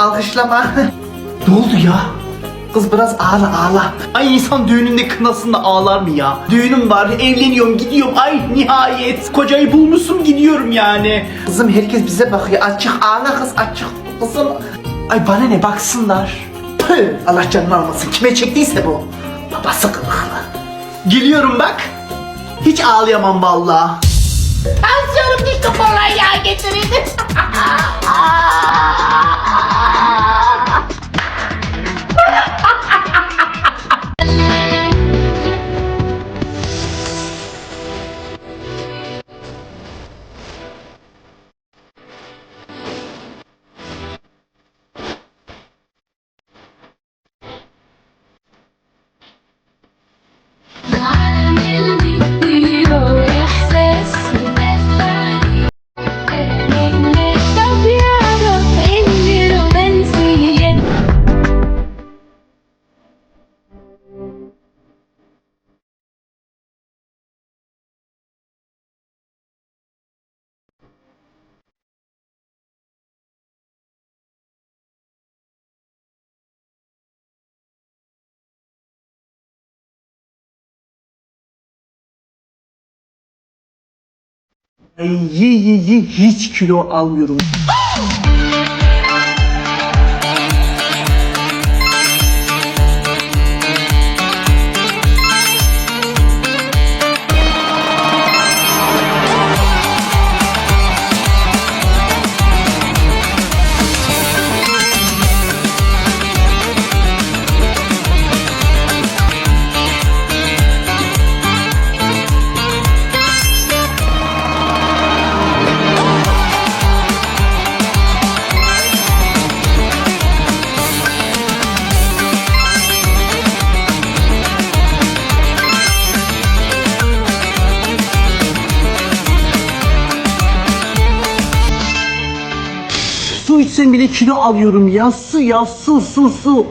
alkışlama. ne oldu ya? Kız biraz ağla ağla. Ay insan düğününde kınasında ağlar mı ya? Düğünüm var, evleniyorum, gidiyorum. Ay nihayet. Kocayı bulmuşsun gidiyorum yani. Kızım herkes bize bakıyor. Açık ağla kız açık. Kızım. Ay bana ne baksınlar. Tüh, Allah canını almasın. Kime çektiyse bu. Babası kılıklı. Geliyorum bak. Hiç ağlayamam vallahi. Tansiyonum düştü kolonya getirin. Ay ye ye ye hiç kilo almıyorum. İçsem bile kilo alıyorum ya. Su ya su su su.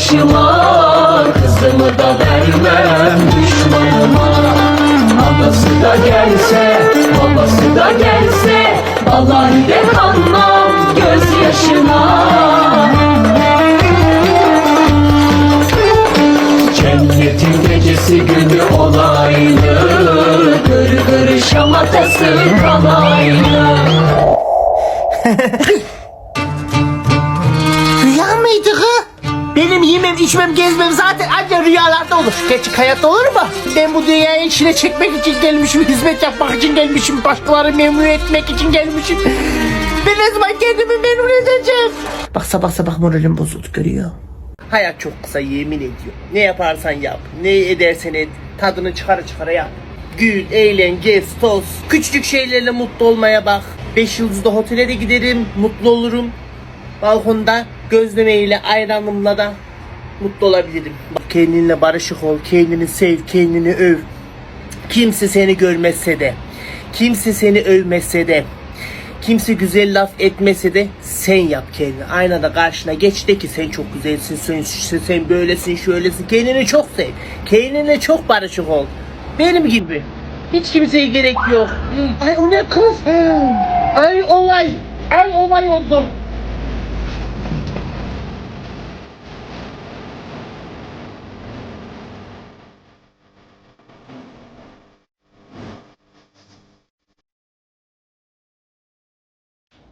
Başıma Kızımı da vermem düşmanıma. Anası da gelse, babası da gelse Vallahi de kanmam gözyaşına Cennetin gecesi günü olaylı Gır gır şamatası kalaylı içmem, gezmem zaten ancak rüyalarda olur. Gerçek hayatta olur mu? Ben bu dünyaya içine çekmek için gelmişim, hizmet yapmak için gelmişim, başkaları memnun etmek için gelmişim. Ben ne zaman kendimi memnun edeceğim? Bak sabah sabah moralim bozuldu görüyor. Hayat çok kısa yemin ediyor. Ne yaparsan yap, ne edersen et, tadını çıkara çıkara yap. Gül, eğlen, gez, toz. Küçücük şeylerle mutlu olmaya bak. Beş yıldızlı otele de giderim, mutlu olurum. Balkonda gözlemeyle, ayranımla da mutlu olabilirim. Kendinle barışık ol, kendini sev, kendini öv. Kimse seni görmezse de, kimse seni övmezse de, kimse güzel laf etmese de sen yap kendini. Aynada karşına geç de ki sen çok güzelsin, sen, sen böylesin, şöylesin. Kendini çok sev. Kendine çok barışık ol. Benim gibi. Hiç kimseye gerek yok. Ay o ne kız? Ay olay. Ay olay oldu.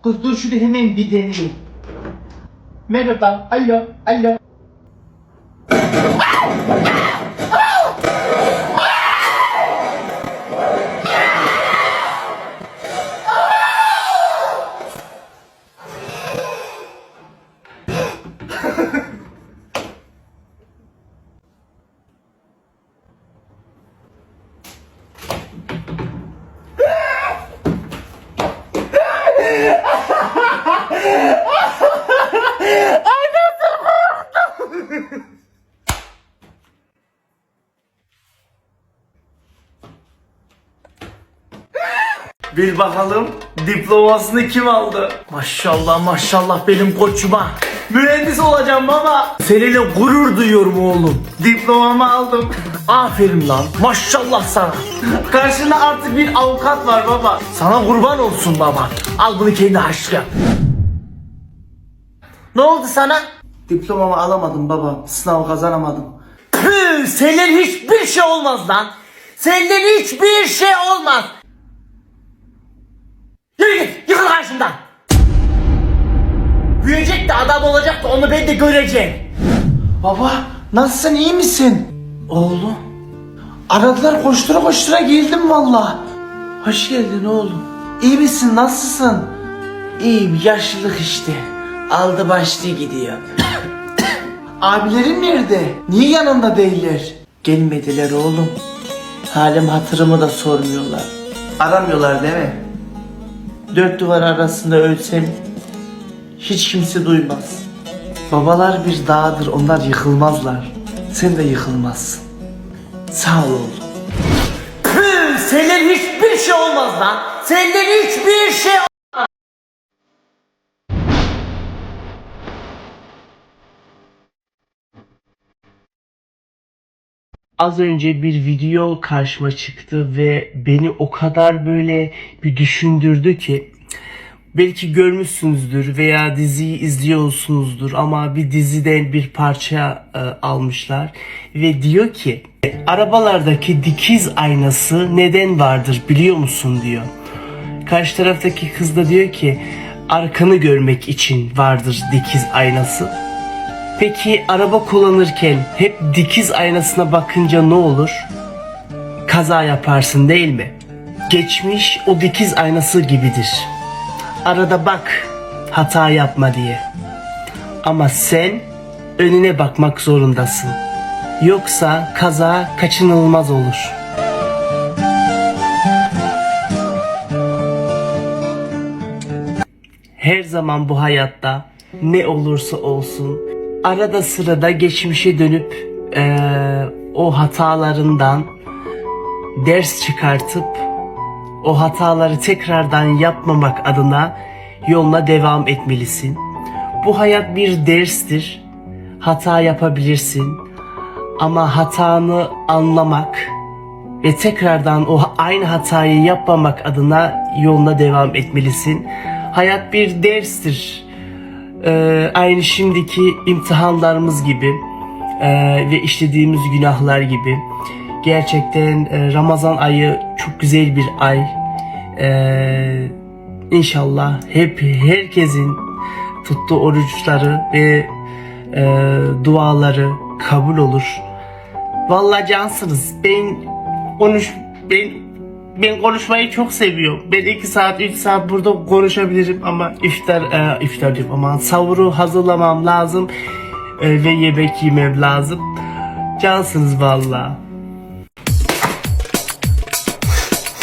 Kız dur şunu hemen bir deneyeyim. Merhaba, alo, alo. Bir bakalım diplomasını kim aldı? Maşallah maşallah benim koçuma. Mühendis olacağım baba. Seninle gurur duyuyorum oğlum. Diplomamı aldım. Aferin lan. Maşallah sana. Karşında artık bir avukat var baba. Sana kurban olsun baba. Al bunu kendi haşla. Ne oldu sana? Diplomamı alamadım baba. Sınav kazanamadım. Püh, senden hiçbir şey olmaz lan. Senden hiçbir şey olmaz. Yürü git, yıkıl karşımdan. Büyüyecek de adam olacak da onu ben de göreceğim. Baba nasılsın iyi misin? Oğlum. Aradılar koştura koştura geldim valla. Hoş geldin oğlum. İyi misin nasılsın? İyiyim yaşlılık işte. Aldı başlı gidiyor. Abilerin nerede? Niye yanında değiller? Gelmediler oğlum. Halim hatırımı da sormuyorlar. Aramıyorlar değil mi? Dört duvar arasında ölsem hiç kimse duymaz. Babalar bir dağdır onlar yıkılmazlar. Sen de yıkılmazsın. Sağ ol oğlum. Senden hiçbir şey olmaz lan. Senden hiçbir şey Az önce bir video karşıma çıktı ve beni o kadar böyle bir düşündürdü ki belki görmüşsünüzdür veya diziyi izliyorsunuzdur ama bir diziden bir parça e, almışlar ve diyor ki arabalardaki dikiz aynası neden vardır biliyor musun diyor. Karşı taraftaki kız da diyor ki arkanı görmek için vardır dikiz aynası. Peki araba kullanırken hep dikiz aynasına bakınca ne olur? Kaza yaparsın değil mi? Geçmiş o dikiz aynası gibidir. Arada bak hata yapma diye. Ama sen önüne bakmak zorundasın. Yoksa kaza kaçınılmaz olur. Her zaman bu hayatta ne olursa olsun arada sırada geçmişe dönüp eee, o hatalarından ders çıkartıp o hataları tekrardan yapmamak adına yoluna devam etmelisin. Bu hayat bir derstir. Hata yapabilirsin ama hatanı anlamak ve tekrardan o aynı hatayı yapmamak adına yoluna devam etmelisin. Hayat bir derstir. Ee, aynı şimdiki imtihanlarımız gibi ee, ve işlediğimiz günahlar gibi. Gerçekten e, Ramazan ayı çok güzel bir ay. Ee, inşallah hep herkesin tuttuğu oruçları ve e, duaları kabul olur. Vallahi cansınız. Ben konuş ben ben konuşmayı çok seviyorum. Ben 2 saat 3 saat burada konuşabilirim ama iftar e, iftar diyorum ama sahuru hazırlamam lazım e, ve yemek yemem lazım. Cansınız vallahi.